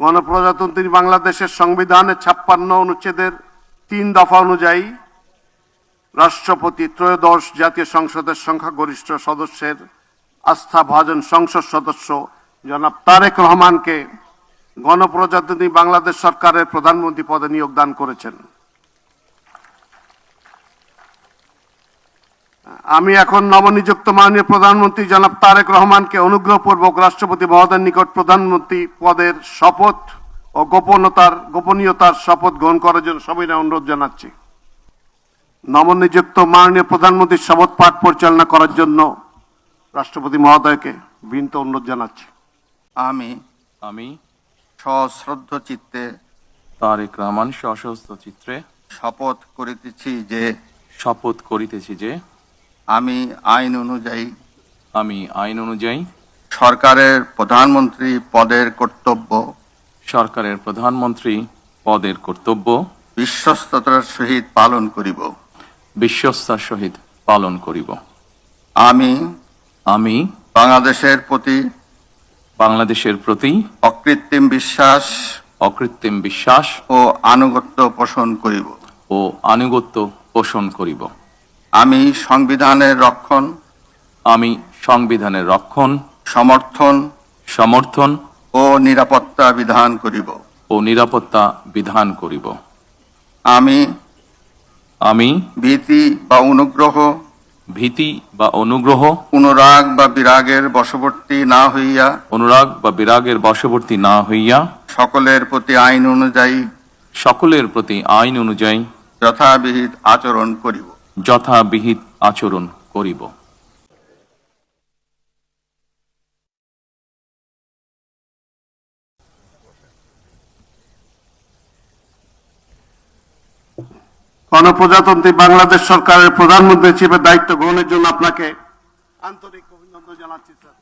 গণপ্রজাতন্ত্রী বাংলাদেশের সংবিধানের ছাপ্পান্ন অনুচ্ছেদের তিন দফা অনুযায়ী রাষ্ট্রপতি ত্রয়োদশ জাতীয় সংসদের সংখ্যাগরিষ্ঠ সদস্যের আস্থা ভাজন সংসদ সদস্য জনাব তারেক রহমানকে গণপ্রজাতন্ত্রী বাংলাদেশ সরকারের প্রধানমন্ত্রী পদে নিয়োগদান করেছেন। আমি এখন নবনিযুক্ত মাননীয় প্রধানমন্ত্রী জনাব তারেক রহমানকে অনুগ্রহপূর্বক রাষ্ট্রপতি মহোদয়ের নিকট প্রধানমন্ত্রী পদের শপথ ও গোপনতার গোপনীয়তার শপথ গ্রহণ করার জন্য সবিনয় অনুরোধ জানাচ্ছি। নবনিযুক্ত মাননীয় প্রধানমন্ত্রীর শপথ পাঠ পরিচালনা করার জন্য রাষ্ট্রপতি মহোদয়কে বিনীত অনুরোধ জানাচ্ছি। আমি আমি সশ্রদ্ধ চিত্তে তারেক রহমান সশস্ত্র চিত্রে শপথ করিতেছি যে শপথ করিতেছি যে আমি আইন অনুযায়ী আমি আইন অনুযায়ী সরকারের প্রধানমন্ত্রী পদের কর্তব্য সরকারের প্রধানমন্ত্রী পদের কর্তব্য বিশ্বস্ততার সহিত পালন করিব। বিশ্বস্তার সহিত পালন করিব। আমি আমি বাংলাদেশের প্রতি বাংলাদেশের প্রতি অকৃত্রিম বিশ্বাস অকৃত্রিম বিশ্বাস ও আনুগত্য পোষণ করিব। ও আনুগত্য পোষণ করিব। আমি সংবিধানের রক্ষণ আমি সংবিধানের রক্ষণ সমর্থন সমর্থন ও নিরাপত্তা বিধান করিব। ও নিরাপত্তা বিধান করিব। আমি আমি ভীতি বা অনুগ্রহ ভীতি বা অনুগ্রহ অনুরাগ বা বিরাগের বশবর্তী না হইয়া অনুরাগ বা বিরাগের বশবর্তী না হইয়া সকলের প্রতি আইন অনুযায়ী সকলের প্রতি আইন অনুযায়ী যথাবিহিত আচরণ করিব। যথাবিহিত আচরণ করিব। গণপ্রজাতন্ত্রী বাংলাদেশ সরকারের প্রধানমন্ত্রী হিসেবে দায়িত্ব গ্রহণের জন্য আপনাকে আন্তরিক অভিনন্দন জানাচ্ছি, স্যার।